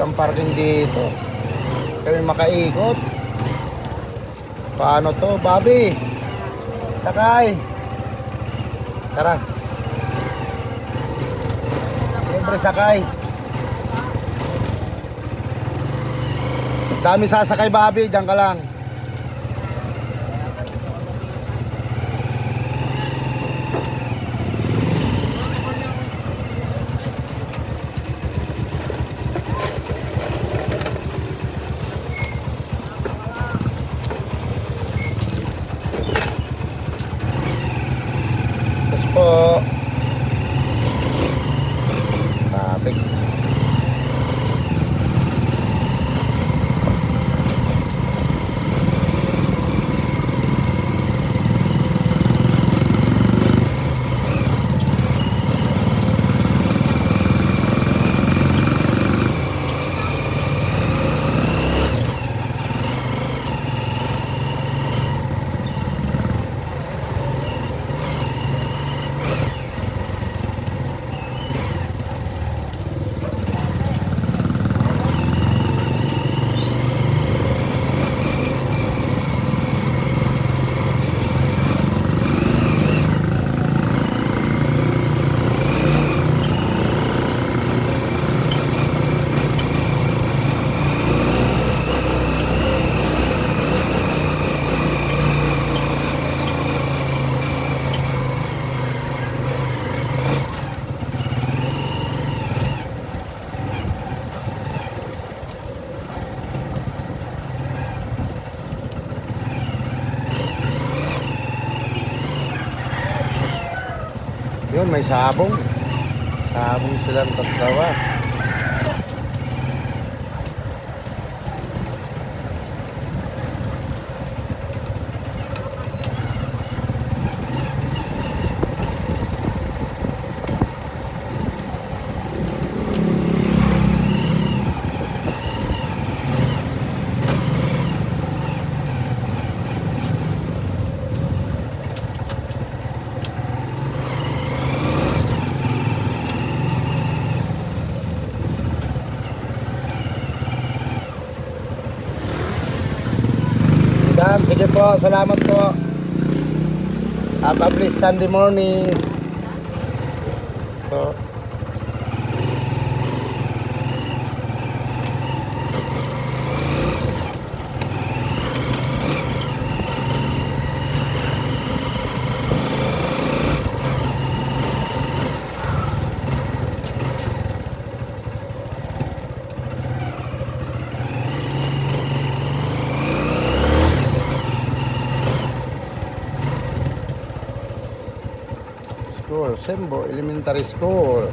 ang parking dito. Kami makaikot. Paano to, Bobby? Sakay. Tara. Siyempre sakay. Dami sasakay, Bobby. Diyan ka lang. Yun, may sabong. Sabong silang tatlawa. Po. Salamat po. Have a blessed Sunday morning. Po. School, Sembo Elementary School.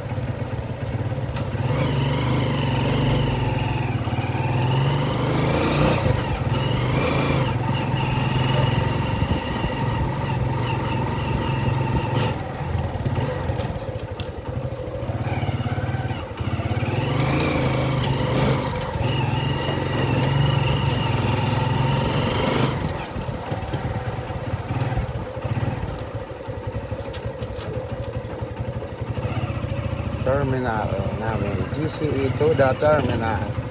Terminal namin. GCE to the terminal.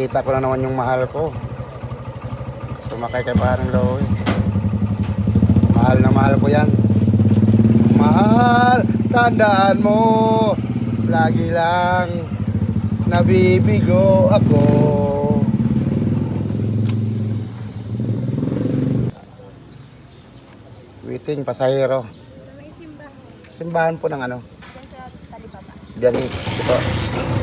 Nakita ko na naman yung mahal ko. Sumakay kay parang Lowy. Mahal na mahal ko yan. Mahal, tandaan mo. Lagi lang nabibigo ako. Waiting, pasahero. Sa may simbahan. Simbahan po ng ano? Diyan sa talibaba. Biyahe. Ito.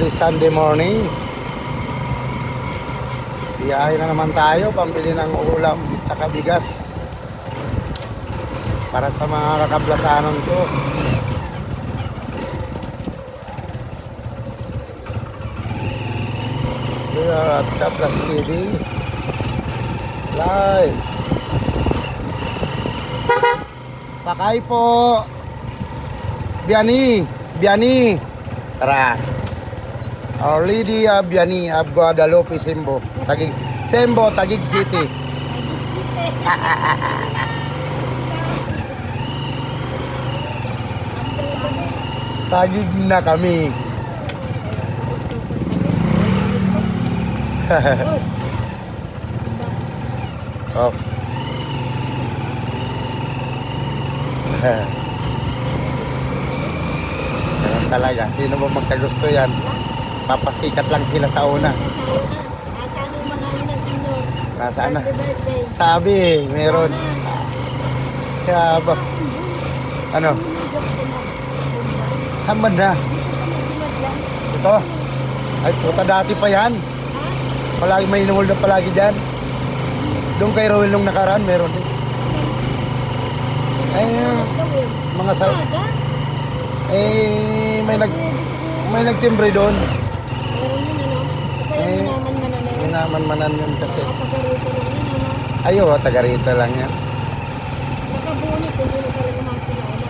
Every Sunday morning. Biyahe na naman tayo, pambili ng ulam at bigas. Para sa mga kakablasanon ko. We are at Kablas TV. Live. Sakay po. Biani. Biani. Tara. Lady of Biani of Guadalupe, Simbo. Tagig. Sembo, Tagig City. Tagig na kami. oh. Talaga. Sino ba magkagusto yan? Papasikat lang sila sa una. Nasaan na? Sabi, meron. Kaya ba? Ano? Saan na? Ito? Ay, puta dati pa yan. Palagi may inuhol na palagi dyan. Doon kay Rowel nung nakaraan, meron din. Ay, mga sa... Eh, may nag... May nagtimbre doon. Meron yun ano? Kaya Eh, minaman man na yun. Minaman-manan yun kasi. Nakapagarito lang yun ano? Ayo, taga rito lang yan. Nakabunit, hindi mo talaga makakilala.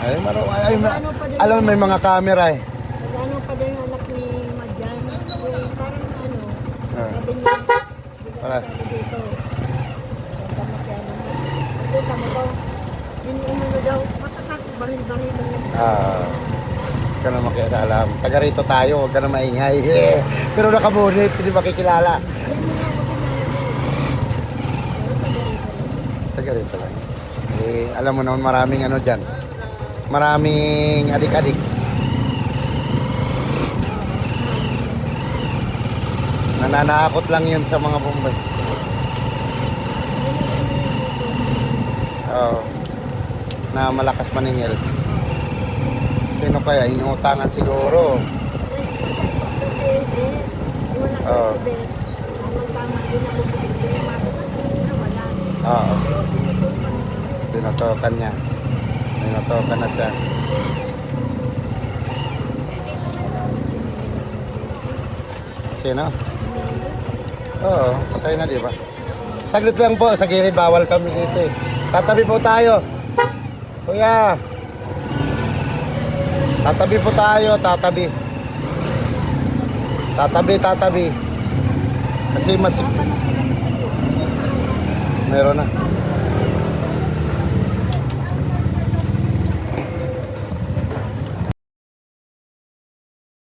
Ay, maro, ay, ma- Ano alam mo, may mga camera eh. Nagano pa din yung anak ni Madjan. Yung parang ano, Ah. sabi niya, Wala. sabi dito. Kaya naman. Punta mo daw. Yun yung umano daw, matatak, baril-baril lang. Ah, ka na makialam. Taga rito tayo, huwag ka na maingay. Eh, Pero nakabunit, hindi makikilala. Taga rito lang. Eh, alam mo naman maraming ano dyan. Maraming adik-adik. Nananakot lang yun sa mga bombay. Oo. Na malakas maningil. Sino kaya? Inuutangan siguro. Oo. Oo. Tinatokan niya. Tinatokan na siya. Sino? Oo, patay na di ba? Saglit lang po, sa gilid bawal kami dito eh. Tatabi po tayo. Kuya. Tatabi po tayo, tatabi. Tatabi, tatabi. Kasi mas... Meron na.